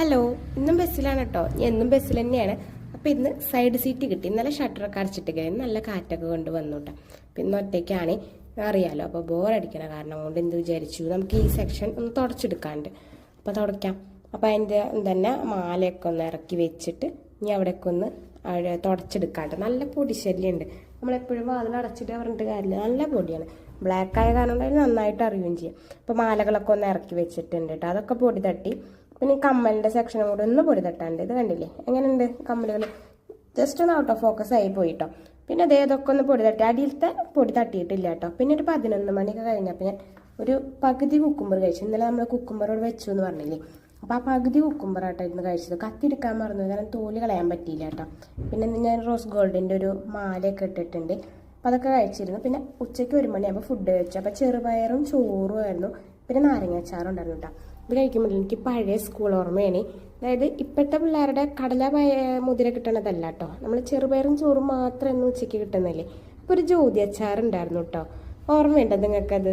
Hello ഇന്നും ബസ്സിലാണ് കേട്ടോ ഞാൻ എന്നും ബസ്സിൽ തന്നെയാണ്. അപ്പൊ ഇന്ന് സൈഡ് സീറ്റ് കിട്ടി. ഇന്നലെ ഷട്ടറൊക്കെ അടച്ചിട്ട് കഴിഞ്ഞ് നല്ല കാറ്റൊക്കെ കൊണ്ട് വന്നു കേട്ടോ ഇന്ന് ഒറ്റയ്ക്കാണ് അറിയാലോ. അപ്പൊ ബോറടിക്കണ കാരണം കൊണ്ട് എന്ത് വിചാരിച്ചു നമുക്ക് ഈ സെക്ഷൻ ഒന്ന് തുടച്ചെടുക്കാണ്ട്. അപ്പൊ തുടയ്ക്കാം. അപ്പൊ അതിന്റെ തന്നെ മാലയൊക്കെ ഒന്ന് ഇറക്കി വെച്ചിട്ട് ഇനി അവിടെയൊക്കെ ഒന്ന് തുടച്ചെടുക്കാണ്ട്. നല്ല പൊടി ശല്യമുണ്ട് നമ്മളെപ്പോഴും വാതിൽ അടച്ചിട്ട് പറഞ്ഞിട്ട് കാര്യമില്ല. നല്ല പൊടിയാണ്. ബ്ലാക്ക് ആയ കാരണം നന്നായിട്ട് അറിയുകയും ചെയ്യും. അപ്പോൾ മാലകളൊക്കെ ഒന്ന് ഇറക്കി വെച്ചിട്ടുണ്ട് കേട്ടോ അതൊക്കെ പൊടി തട്ടി പിന്നെ ഈ കമ്മലിന്റെ സെക്ഷനും കൂടെ ഒന്ന് പൊടി തട്ടാണ്ട് ഇത് കണ്ടില്ലേ? എങ്ങനെയുണ്ട് കമ്മലുകൾ ജസ്റ്റ് ഒന്ന് ഔട്ട് ഓഫ് ഫോക്കസ് ആയി പോയിട്ടോ. പിന്നെ അതേ ഇതൊക്കെ ഒന്ന് പൊടി തട്ടി അടിയിലത്തെ പൊടി തട്ടിയിട്ടില്ല കേട്ടോ. പിന്നെ ഒരു പതിനൊന്ന് മണിയൊക്കെ കഴിഞ്ഞപ്പോൾ ഞാൻ ഒരു പകുതി കുക്കുമ്പർ കഴിച്ചു. ഇന്നലെ നമ്മൾ കുക്കുമ്പറോട് വെച്ചു എന്ന് പറഞ്ഞില്ലേ? അപ്പോൾ ആ പകുതി കുക്കുമ്പറാട്ടോ ഇന്ന് കഴിച്ചത്. കത്തിയെടുക്കാൻ മറന്നു. കാരണം തോൽ കളയാൻ പറ്റിയില്ല കേട്ടോ. പിന്നെ ഞാൻ റോസ് ഗോൾഡിന്റെ ഒരു മാലയൊക്കെ ഇട്ടിട്ടുണ്ട്. അപ്പോൾ അതൊക്കെ കഴിച്ചിരുന്നു. പിന്നെ ഉച്ചയ്ക്ക് ഒരു മണിയാകുമ്പോൾ ഫുഡ് കഴിച്ചു. അപ്പോൾ ചെറുപയറും ചോറും ആയിരുന്നു. പിന്നെ നാരങ്ങ അച്ചാറും ഉണ്ടായിരുന്നു കേട്ടോ. ഇത് കഴിക്കുമ്പോൾ എനിക്ക് പഴയ സ്കൂൾ ഓർമ്മയാണ്. അതായത് ഇപ്പോഴത്തെ പിള്ളേരുടെ കടല മുതിര കിട്ടണതല്ല കേട്ടോ നമ്മൾ ചെറുപയറും ചോറും മാത്രം ഇന്ന് ഉച്ചയ്ക്ക് കിട്ടുന്നില്ലേ അപ്പോൾ ഒരു ജ്യോതി അച്ചാർ ഉണ്ടായിരുന്നു കേട്ടോ ഓർമ്മയുണ്ടോ നിങ്ങൾക്കത്?